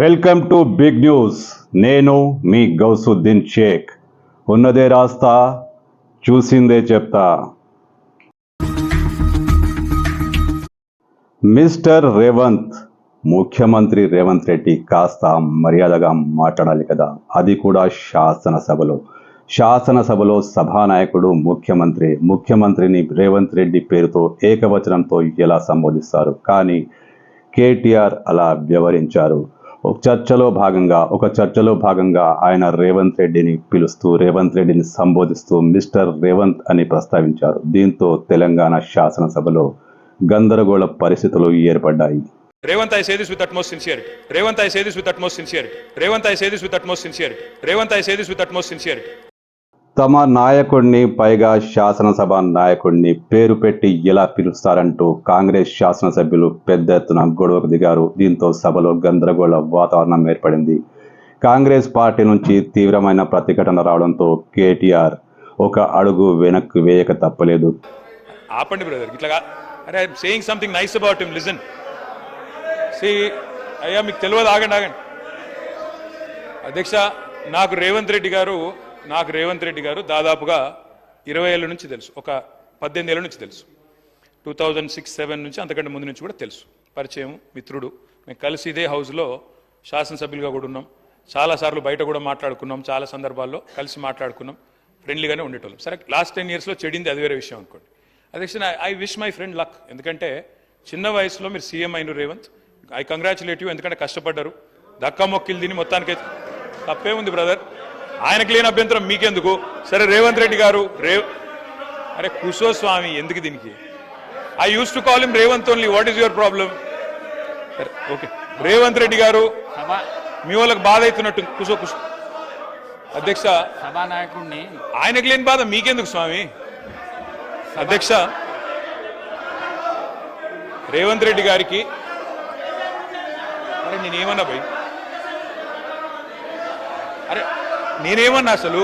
Welcome to big news. నేను మీ గౌసుద్దీన్ షేక్. ఉన్నదే రాస్తా చూసిందే చెప్తా. మిస్టర్ రేవంత్ ముఖ్యమంత్రి రేవంత్ రెడ్డి కాస్త మర్యాదగా మాట్లాడాలి కదా? అది కూడా శాసనసభలో. శాసనసభలో సభానాయకుడు ముఖ్యమంత్రి. ముఖ్యమంత్రిని రేవంత్ రెడ్డి పేరుతో ఏకవచనంతో ఎలా సంబోధిస్తారు? కానీ కేటీఆర్ అలా వ్యవహరించారు. ఒక చర్చలో భాగంగా ఒక చర్చలో భాగంగా ఆయన రేవంత్ రెడ్డిని పిలుస్తూ రేవంత్ రెడ్డిని సంబోధిస్తూ మిస్టర్ రేవంత్ అని ప్రస్తావించారు. దీంతో తెలంగాణ శాసనసభలో గందరగోళ పరిస్థితులు ఏర్పడ్డాయి. Revanth I say this with utmost sincerity Revanth I say this with utmost sincerity Revanth I say this with utmost sincerity Revanth I say this with utmost sincerity తమ నాయకుడిని పైగా శాసనసభ నాయకుడిని పేరు పెట్టి ఎలా పిలుస్తారంటూ కాంగ్రెస్ శాసనసభ్యులు పెద్ద ఎత్తున గొడవకు దిగారు. దీంతో సభలో గందరగోళ వాతావరణం ఏర్పడింది. కాంగ్రెస్ పార్టీ నుంచి తీవ్రమైన ప్రతిఘటన రావడంతో కేటీఆర్ ఒక అడుగు వెనక్కి వేయక తప్పలేదు. ఆపండి బ్రదర్ ఇట్లా అరే I'm saying something nice about him listen see అయ్యా మీకు తెలియదు ఆగండి ఆగండి. అధ్యక్ష నాకు రేవంత్ రెడ్డి గారు నాకు రేవంత్ రెడ్డి గారు దాదాపుగా ఇరవై ఏళ్ళ నుంచి తెలుసు. ఒక పద్దెనిమిది ఏళ్ళ నుంచి తెలుసు. టూ థౌజండ్ సిక్స్ సెవెన్ నుంచి అంతకంటే ముందు నుంచి కూడా తెలుసు. పరిచయం మిత్రుడు. మేము కలిసి ఇదే హౌస్లో శాసనసభ్యులుగా కూడా ఉన్నాం. చాలాసార్లు బయట కూడా మాట్లాడుకున్నాం. చాలా సందర్భాల్లో కలిసి మాట్లాడుకున్నాం. ఫ్రెండ్లీగానే ఉండేటోళ్ళం. సరే లాస్ట్ టెన్ ఇయర్స్లో చెడింది అది వేరే విషయం అనుకోండి. అదే I wish my friend luck ఎందుకంటే చిన్న వయసులో మీరు సీఎం అయిన రేవంత్. ఐ కంగ్రాచులేట్ యూ ఎందుకంటే కష్టపడ్డారు. దక్కా మొక్కిలు తిని మొత్తానికి తప్పే ఉంది బ్రదర్ ఆయనకి లేని అభ్యంతరం మీకెందుకు? సరే రేవంత్ రెడ్డి గారు రేవ్ అరే కుసో స్వామి ఎందుకు దీనికి? I use to call him Revanth only what is your problem okay. Revanth Reddy garu మీ వాళ్ళకి బాధ అవుతున్నట్టు కుసో కుసో. అధ్యక్ష సభానాయకుడిని ఆయనకు లేని బాధ మీకెందుకు స్వామి? అధ్యక్ష రేవంత్ రెడ్డి గారికి అరే నేనేమన్నా భయ్? అరే నేనేమన్నా అసలు?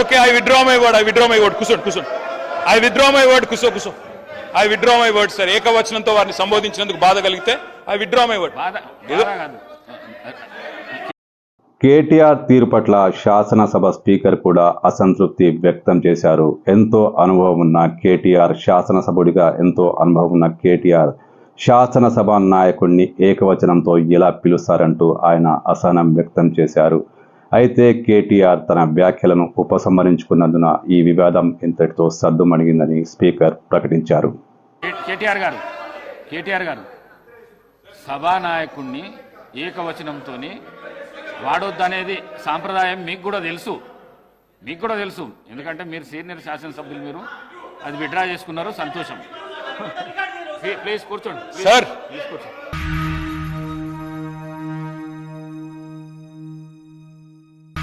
Okay I withdraw my word I withdraw my word కూర్చోండి కూర్చోండి ఐ విత్డ్రా మై వర్డ్ కూర్చో కూర్చో I withdraw my word sir ఏకవచనంతో వారిని సంబోధించినందుకు బాధ కలిగితే I withdraw my word KTR తీరు పట్ల శాసనసభ స్పీకర్ కూడా అసంతృప్తి వ్యక్తం చేశారు. ఎంతో అనుభవం ఉన్న కేటీఆర్ శాసనసభుడిగా ఎంతో అనుభవం ఉన్న కేటీఆర్ శాసనసభ నాయకుడిని ఏకవచనంతో ఎలా పిలుస్తారంటూ ఆయన అసహనం వ్యక్తం చేశారు. అయితే కేటీఆర్ తన వ్యాఖ్యలను ఉపసంహరించుకున్నందున ఈ వివాదం ఇంతటితో సద్దుమణిగిందని స్పీకర్ ప్రకటించారు. కేటీఆర్ గారు కేటీఆర్ గారు సభానాయకుడిని ఏకవచనంతో వాడొద్దనేది సాంప్రదాయం మీకు కూడా తెలుసు. మీకు కూడా తెలుసు. ఎందుకంటే మీరు సీనియర్ శాసనసభ్యులు మీరు. అది విడ్రా చేసుకున్నారు సంతోషం. ప్లీ- ప్లీజ్ కూర్చోండి. ప్లీజ్ కూర్చోండి.